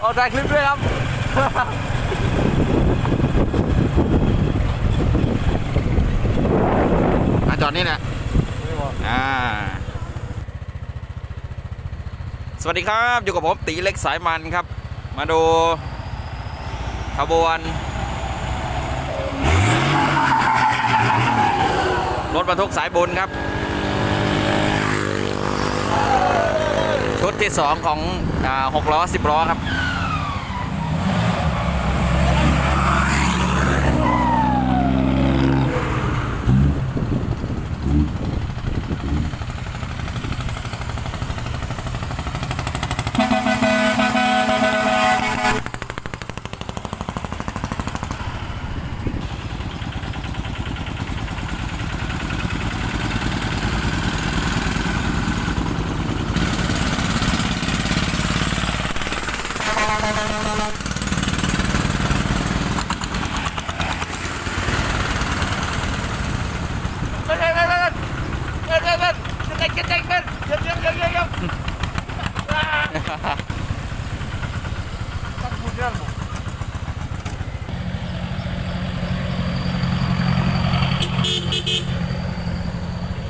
เอาถ่ายคลิปด้วยครับ อะจอดนี่แหละอ่า สวัสดีครับ อยู่กับผมตีเล็กสายมันครับ มาดูขบวนรถบรรทุกสายบุญครับ ชุดที่สองของอ่าหกล้อสิบล้อครับ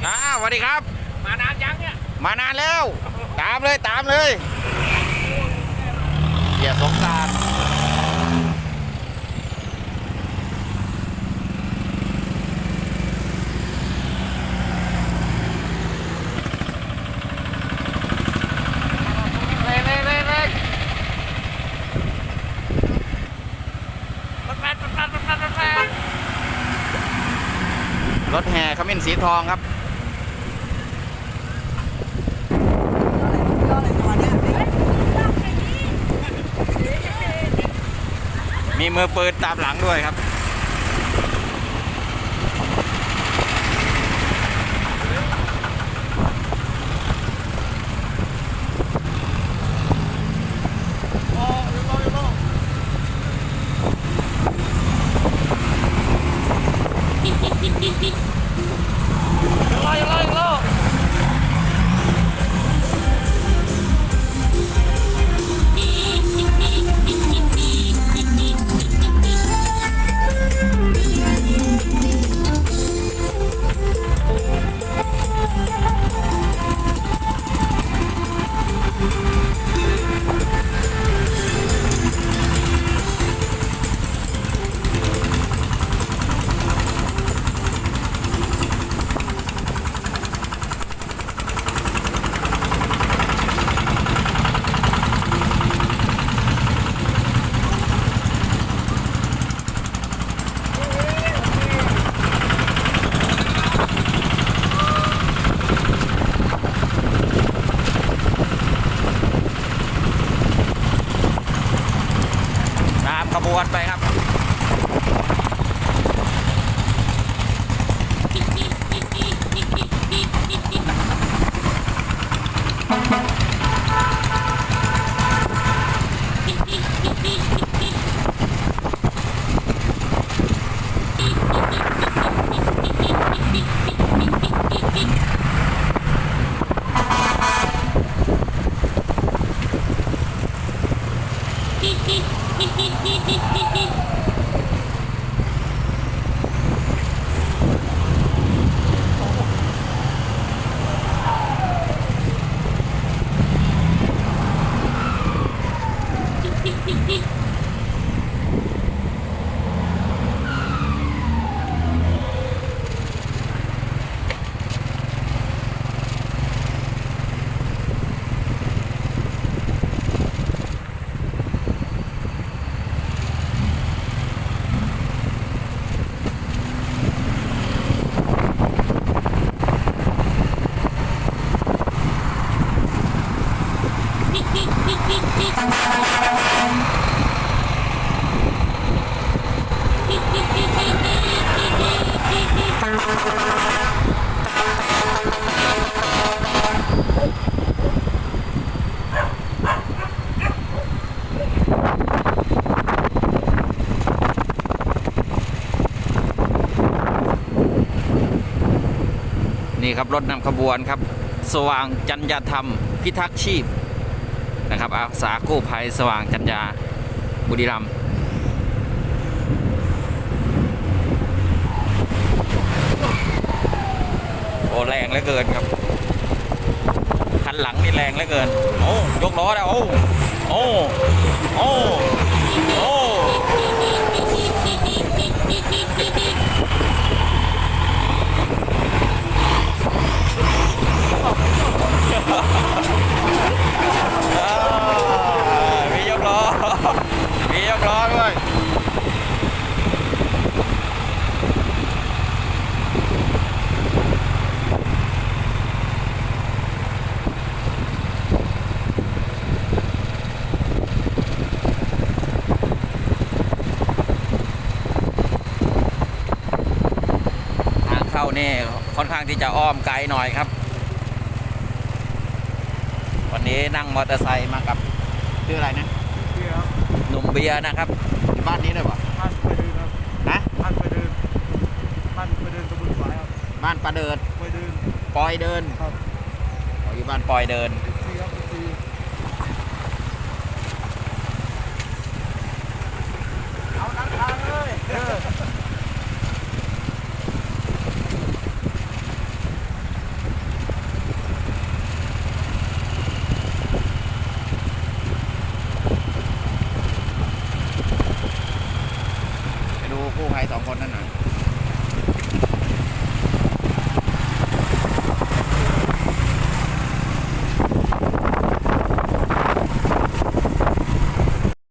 อ่าสวัสดีครับ มานานยังเนี่ย มานานแล้ว ตามเลยตามเลยอย่าสงสาร เร่งเร่งเร่งเร่งรถแฟนรถแฟนรถแฟนรถแฟน รถแห่ ขมิ้นสีทองครับมีมือปืนตามหลังด้วยครับโอ้ยโ Lain, lain. วดไปครับ นี่ครับรถนำขบวนครับ สว่างจัญญาธรรม พิทักษ์ชีพนะครับอาสากู้ภัยสว่างจัญญาบุรีรัมย์โอ้แรงเหลือเกินครับคันหลังนี่แรงเหลือเกิน โอ้ยกล้อแล้วโอ้โอ้โอ้โอ้อ่ามียกล้อ มียกล้อด้วย ทางเข้านี่ ค่อนข้างที่จะอ้อมไกลหน่อยครับ วันนี้นั่งมอเตอร์ไซค์มากับชื่ออะไรนะเดี๋ยวหนุ่มเบียร์นะครับอยู่บ้านนี้เลยปะบ้านไปเดินครับนะบ้านไปเดินบ้านไปเดินตะบนฝายครับบ้านปลาเดินไปเดินปอยเดินครับอ๋ออยู่บ้านปอยเดินซีครับซีเอานักทางเลยเออ ไป ดูกู้ภัยสองคนนั่นหน่อย